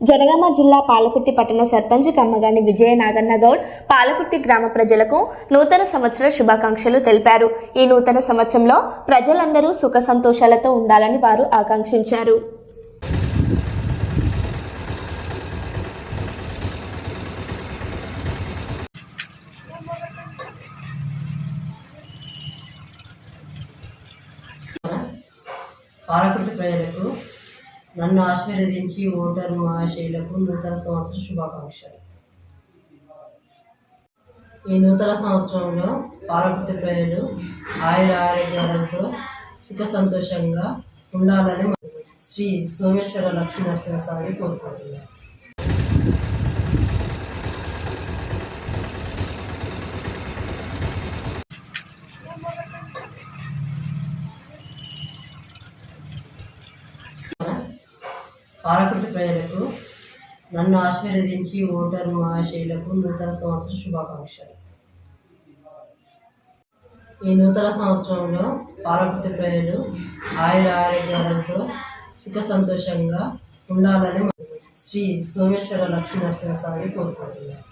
జనగామ జిల్లా పాలకుర్తి పట్టణ సర్పంచ్ కమ్మగాని విజయ నాగన్న గౌడ్ పాలకుర్తి గ్రామ ప్రజలకు నూతన సంవత్సర శుభాకాంక్షలు తెలిపారు. ఈ నూతన సంవత్సరంలో ప్రజలందరూ సుఖ సంతోషాలతో ఉండాలని వారు ఆకాంక్షించారు. పాలకుర్తి ప్రజలకు నన్ను ఆశీర్వదించి ఓటర్ మహాశైలకు నూతన సంవత్సర శుభాకాంక్షలు. ఈ నూతన సంవత్సరంలో పాలకుర్తి ప్రజలు ఆయుర ఆరోగ్యాలతో సుఖ సంతోషంగా ఉండాలని శ్రీ సోమేశ్వర లక్ష్మీ నరసింహస్వామి కోరుకుంటున్నారు పాలకుర్తి ప్రజలకు నన్ను ఆశీర్వదించి ఓటర్ మహాశైలకు నూతన సంవత్సర శుభాకాంక్షలు. ఈ నూతన సంవత్సరంలో పాలకుర్తి ప్రజలు ఆయుర ఆరోగ్యాలతో సుఖ సంతోషంగా ఉండాలని శ్రీ సోమేశ్వర లక్ష్మీ నరసింహస్వామి కోరుకుంటున్నారు.